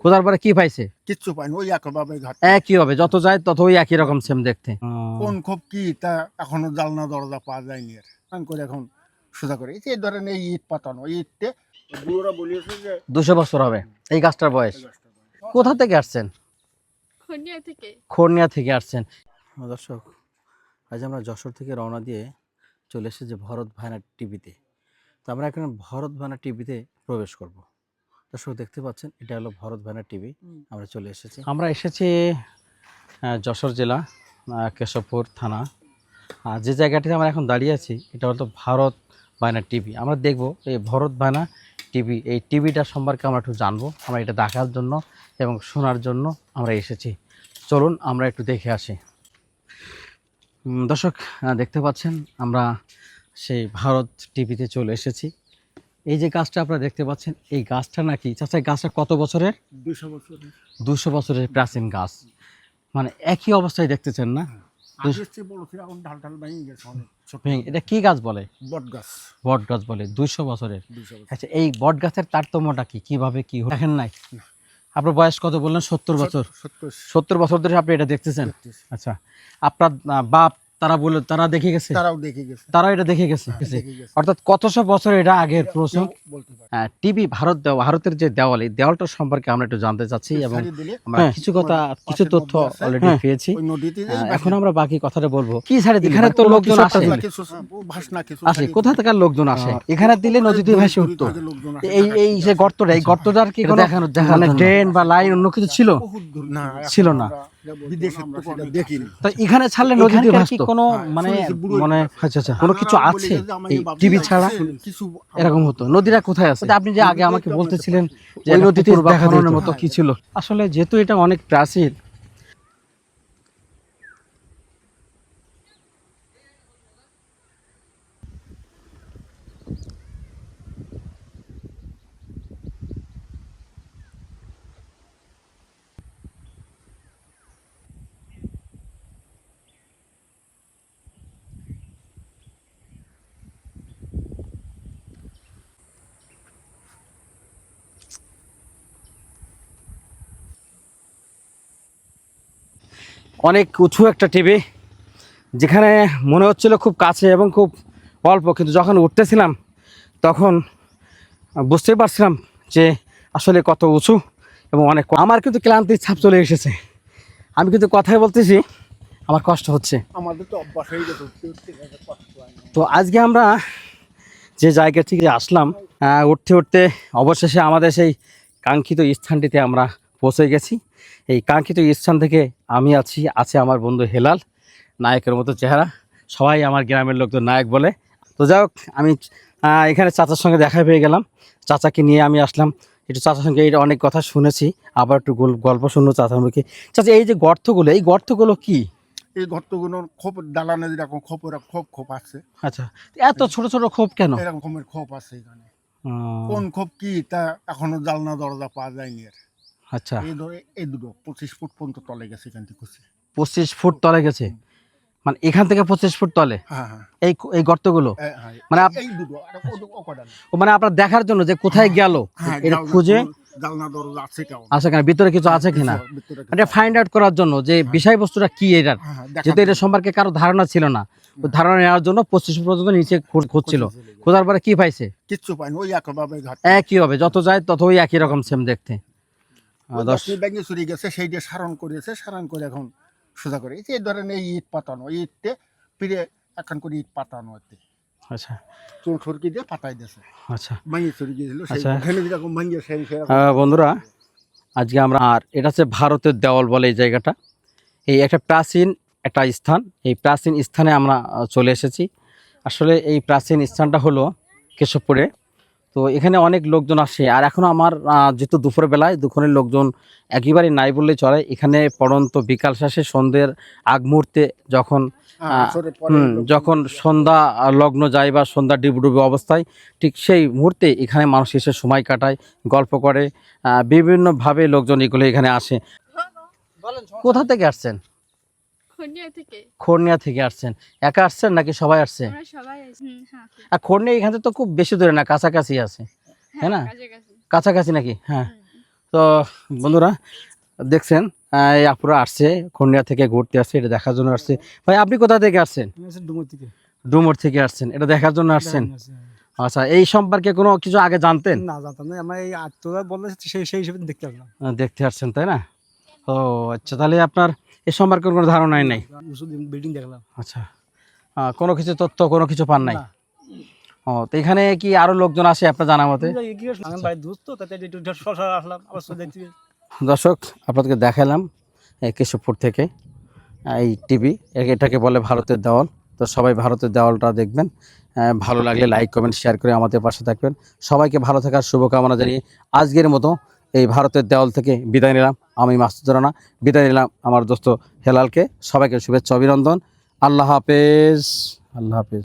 খোঁজার পরে কি পাইছে? কিচ্ছু পাইনি ওই একভাবে ঘাট। একই হবে যত যায় তত ওই একই রকম সেম দেখতে। কোন খুব কি তা এখনও জালনা দরজা পাওয়া যায়নি আর। আমি করে এখন সোজা করে। এই ধরেন এই ইট পাতানো ইটতে বুড়োরা বলিয়েছে যে দুশো বছর হবে এই গাছটার বয়স। কোথা থেকে আসছেন? খনিয়া থেকে। খোর্নিয়া থেকে আসছেন। দর্শক আজ আমরা যশোর থেকে রওনা দিয়ে চলে এসেছি ভরত ভায়না টিভিতে। তো আমরা এখন ভরত ভায়না টিভিতে প্রবেশ করব। দর্শক দেখতে পাচ্ছেন এটা হলো ভরত ভায়না টিভি। আমরা চলে এসেছি। আমরা এসেছি যশোর জেলা কেশবপুর থানা। আর যে জায়গাটিতে আমরা এখন দাঁড়িয়ে আছি এটা হলো ভারত বায়না টিভি। আমরা দেখব এই ভরত বায়না টিভি এই টিভিটা সম্পর্কে আমরা একটু জানব আমরা এটা দেখার জন্য এবং শোনার জন্য আমরা এসেছি। চলুন আমরা একটু দেখে আসি। দর্শক দেখতে পাচ্ছেন আমরা সেই ভারত টিভিতে চলে এসেছি। এই যে গাছটা আপনারা দেখতে পাচ্ছেন এই গাছটা নাকি চাচা গাছটা কত বছরের? দুইশো বছর দুশো বছরের প্রাচীন গাছ। মানে একই অবস্থায় দেখতেছেন না? ভেঙে- এটা কি গাছ বলে? বট গাছ। বট গাছ বলে দুইশো বছরের। আচ্ছা এই বট গাছের তারতম্যটা কি? কীভাবে কি হলো? দেখেন নাই? আপনার বয়স কত বললেন? সত্তর বছর। সত্তর। বছর ধরে আপনি এটা দেখতেছেন। আচ্ছা আপনার বাপ তারা বলে তারা দেখে গেছে? তারাও দেখে গেছে। তারা এটা দেখে গেছে? গেছে। অর্থাৎ কতশো বছর এটা আগের প্রশ্ন পারে। টিভি ভারত ভারতের যে দেওয়াল এই দেওয়ালটা সম্পর্কে আমরা একটু জানতে চাচ্ছি এবং আমরা কিছু কথা কিছু তথ্য অলরেডি হ্যাঁ, পেয়েছি। এখন আমরা বাকি কথাটা বলব। কি ছাড়ে এখানে তো লোকজন আসে আসে কোথা থেকে লোকজন আসে? এখানে দিলে নদীতে ভেসে উঠতো এই এই যে। গর্তটা এই গর্তটার কি দেখানো- দেখার মানে ড্রেন বা লাইন অন্য কিছু ছিল? না ছিল না। বিদেশে তো সেটা দেখিনি। তো এখানে ছাড়লে নদীতে এখানকার ভাসতো? কোনো হ্যাঁ, মানে মানে আচ্ছা আচ্ছা। কোনো কিছু আছে? টিভি ছাড়া কিছু এরকম হতো। নদীটা কোথায় আছে? আপনি যে আগে আমাকে বলতেছিলেন যে নদীতে দেখানোর মতো কি ছিল? আসলে যেহেতু এটা অনেক প্রাচীন অনেক উঁচু একটা টিভি যেখানে মনে হচ্ছিল খুব কাছে এবং খুব অল্প কিন্তু যখন উঠতেছিলাম তখন বুঝতেই পারছিলাম যে আসলে কত উঁচু এবং অনেক আমার কিন্তু ক্লান্তির ছাপ চলে এসেছে। আমি কিন্তু কথাই বলতেছি আমার কষ্ট হচ্ছে। আমাদের তো অভ্যাস হয়ে গেছে আজকে আমরা যে জায়গা থেকে আসলাম উঠতে উঠতে অবশেষে আমাদের সেই কাঙ্ক্ষিত স্থানটিতে আমরা পৌঁছে গেছি। এই কাঙ্ক্ষিত স্থান থেকে আমি আছি আছে আমার বন্ধু হেলাল নায়কের মতো চেহারা। সবাই আমার গ্রামের লোকজন নায়ক বলে। তো যাই হোক আমি এখানে চাচার সঙ্গে দেখা পেয়ে গেলাম। চাচাকে নিয়ে আমি আসলাম। একটু চাচার সঙ্গে এই অনেক কথা শুনেছি। আবার একটু গল- গল্প শুনব চাচার মুখে। চাচা এই যে গর্তগুলো এই গর্তগুলো কি? এই গর্তগুলো খোপ দালানে যেরকম খোপ ওরা খোপ খোপ আছে। আচ্ছা এত ছোট ছোট খোপ কেন? এরকম রকমের খোপ আছে এখানে। কোন খোপ কি তা এখনও জালনা দরজা পাওয়া যায়নি আর। আচ্ছা। এই ধরে এই দুটো পঁচিশ ফুট পর্যন্ত তলে গেছে এখান থেকে পঁচিশ ফুট তলে গেছে? মানে এখান থেকে পঁচিশ ফুট তলে? হ্যাঁ হ্যাঁ। এই এই গর্তগুলো? হ্যাঁ, মানে মানে আপনার দেখার জন্য যে কোথায় গেল এটা খুঁজে? আছে কিনা? ভিতরে কিছু আছে কিনা? এটা ফাইন্ড আউট করার জন্য যে বিষয়বস্তুটা কি এটার? যেহেতু এটা সম্পর্কে কারও ধারণা ছিল না। ধারণা নেওয়ার জন্য পঁচিশ ফুট পর্যন্ত নিচে খুঁজছিল খোঁজার পরে কি পাইছে? কিচ্ছু পাইনি ওই একভাবে একই হবে যত যায় তত ওই একই রকম সেম দেখতে। ব্যাঙ্গে চুরি গেছে সেই দিয়ে সারণ করেছে সারণ করে এখন সোজা করে। এই যে ধরেন এই ইট পাতানো ইটতে ফিরে এখন করে ইট পাতানো এতে আচ্ছা। চুল সরকি দিয়ে পাতাই দিয়েছে। আচ্ছা। ভাঙিয়ে চুরি গিয়েছিল সেই আচ্ছা। যেরকম ভাঙিয়ে সেই বন্ধুরা আজকে আমরা আর এটা হচ্ছে ভারতের দেওয়াল বলে এই জায়গাটা। এই একটা প্রাচীন একটা স্থান এই প্রাচীন স্থানে আমরা চলে এসেছি। আসলে এই প্রাচীন স্থানটা হলো কেশবপুরে। তো এখানে অনেক লোকজন আসে। আর এখন আমার যেহেতু দুপুর বেলায় দুপুরের লোকজন একেবারে নাই বললেই চলে। এখানে পড়ন্ত বিকাল শেষে সন্ধ্যের আগ মুহূর্তে যখন হ্যাঁ, যখন সন্ধ্যা লগ্ন যায় বা সন্ধ্যা ডিবডুবে অবস্থায় ঠিক সেই মুহূর্তে এখানে মানুষ এসে সময় কাটায় গল্প করে বিভিন্নভাবে লোকজন এগুলো এখানে আসে। কোথা থেকে আসছেন? খোর্নিয়া থেকে? আসছেন। একা আসছেন নাকি সবাই আসছে? হ্যাঁ আর খোর্নিয়া এখান থেকে তো খুব বেশি দূরে না কাছাকাছি আছে। হ্যাঁ না? কাছাকাছি। নাকি? হ্যাঁ। তো বন্ধুরা দেখছেন এই আপুরা আসছে খুলনা থেকে ঘুরতে আসছে এটা দেখার জন্য আসছে। ভাই আপনি কোথা থেকে আসছেন? ডুমুর থেকে। ডুমুর থেকে আসছেন এটা দেখার জন্য আসছেন? হ্যাঁ, আচ্ছা এই সম্পর্কে কোনো কিছু আগে জানতেন? না জানতাম না আমার এই আত্মরা বললে সেই সেই হিসেবে দেখতে আসলাম। দেখতে আসছেন তাই না? ও আচ্ছা তাহলে আপনার এই সম্পর্কে কোনো ধারণাই নাই? বিল্ডিং দেখলাম। আচ্ছা। কোনো কিছু তথ্য কোনো কিছু পান নাই। ও তো এখানে কি আরও লোকজন আসে আপনার জানা মতে? দর্শক আপনাদেরকে দেখালাম কেশবপুর থেকে এই টিভি এটাকে বলে ভারতের দেওয়াল। তো সবাই ভারতের দেওয়ালটা দেখবেন। ভালো লাগলে লাইক কমেন্ট শেয়ার করে আমাদের পাশে থাকবেন। সবাইকে ভালো থাকার শুভকামনা জানিয়ে আজকের মতো এই ভারতের দেওয়াল থেকে বিদায় নিলাম। আমি মাসুদ রানা। বিদায় নিলাম আমার দোস্ত হেলালকে। সবাইকে শুভেচ্ছা, অভিনন্দন। আল্লাহ হাফেজ। আল্লাহ হাফেজ।